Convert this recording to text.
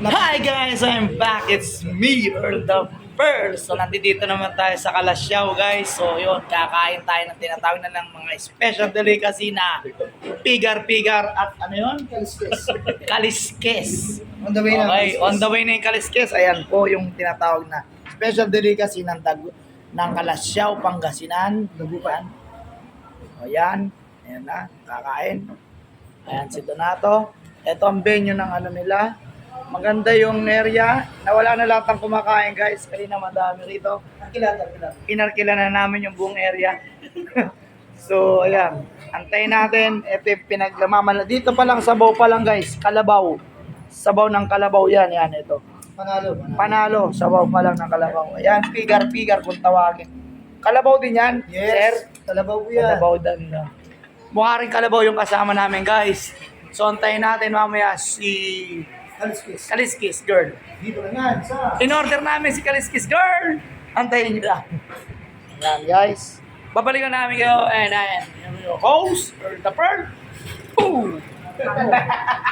Hi guys, I'm back. It's me, Earl the Pearl. So nandito naman tayo sa Kalasyaw guys. So yun, kakain tayo ng tinatawag na ng mga special delicacy na pigar-pigar at ano yun? Kaliskes. Kaliskes. On the way na. Okay, on the way na yung kaliskes. Ayan po yung tinatawag na special delicacy ng dag ng Kalasyaw, Pangasinan. Dagupan. O yan, ayan na, kakain. Ayan si Donato. Ito ang venue ng ano nila. Maganda yung area. Nawala na lahat ng kumakain guys. Kanina madami rito. Inarkila na namin yung buong area. so, ayan. Antayin natin. Ito yung pinaglamamala. Dito pa lang, sabaw pa lang guys. Kalabaw. Sabaw ng kalabaw yan. Yan, ito. Panalo. Panalo. Sabaw pa lang ng kalabaw. Ayan, pigar-pigar kung tawagin. Kalabaw din yan, sir. Yes. Kalabaw po yan. Kalabaw din. Mukha rin kalabaw yung kasama namin, guys. So, antayin natin mamaya si Kaliskes. Kaliskis Girl. Dito lang yan. Sa. In-order namin si Kaliskis Girl. Antayin nyo lang. Yan, guys. Babalikan namin kayo. And I am your host, Earl the Pearl. Boom!